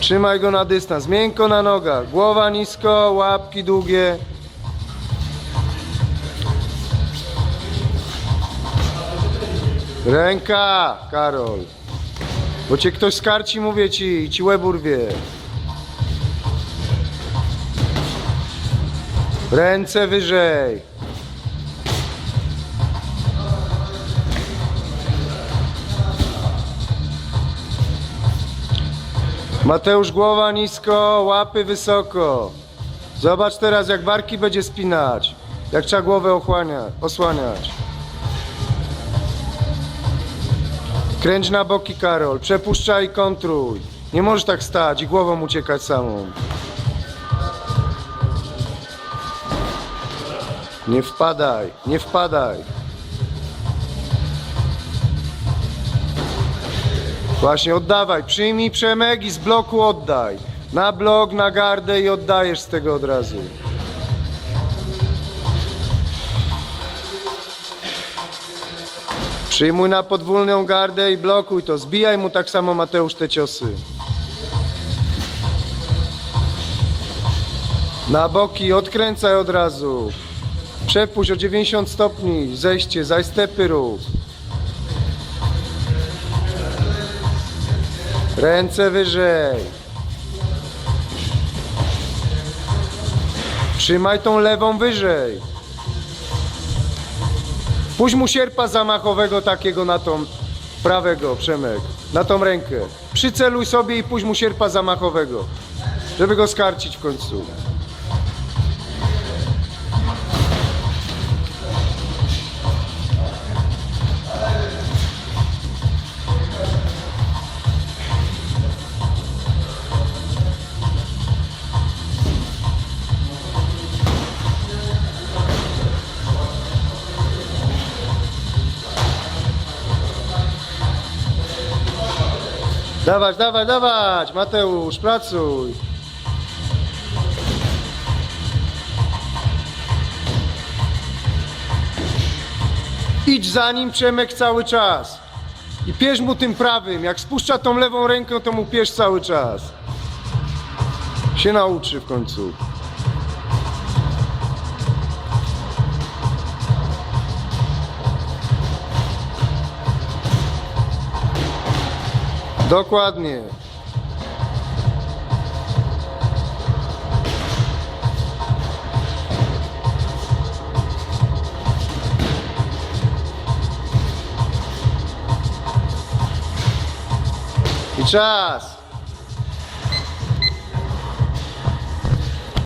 Trzymaj go na dystans, miękko na nogach, głowa nisko, łapki długie. Ręka, Karol. Bo cię ktoś skarci, mówię ci, i ci łeb urwie. Ręce wyżej. Mateusz głowa nisko, łapy wysoko. Zobacz teraz jak barki będzie spinać. Jak trzeba głowę ochłania, osłaniać. Kręć na boki Karol, przepuszczaj i kontruj. Nie możesz tak stać i głową uciekać samą. Nie wpadaj, nie wpadaj. Właśnie oddawaj, przyjmij Przemek i z bloku oddaj. Na blok, na gardę i oddajesz z tego od razu. Przyjmuj na podwójną gardę i blokuj to. Zbijaj mu tak samo Mateusz te ciosy. Na boki, odkręcaj od razu. Przepuść o 90 stopni, zejście, zajstepy rób. Ręce wyżej. Trzymaj tą lewą wyżej. Puść mu sierpa zamachowego takiego na tą prawego, Przemek. Na tą rękę. Przyceluj sobie i puść mu sierpa zamachowego. Żeby go skarcić w końcu. Dawać, dawać, dawać! Mateusz, pracuj! Idź za nim, Przemek, cały czas. I pierz mu tym prawym. Jak spuszcza tą lewą ręką, to mu pierz cały czas. Się nauczy w końcu. Dokładnie. I czas.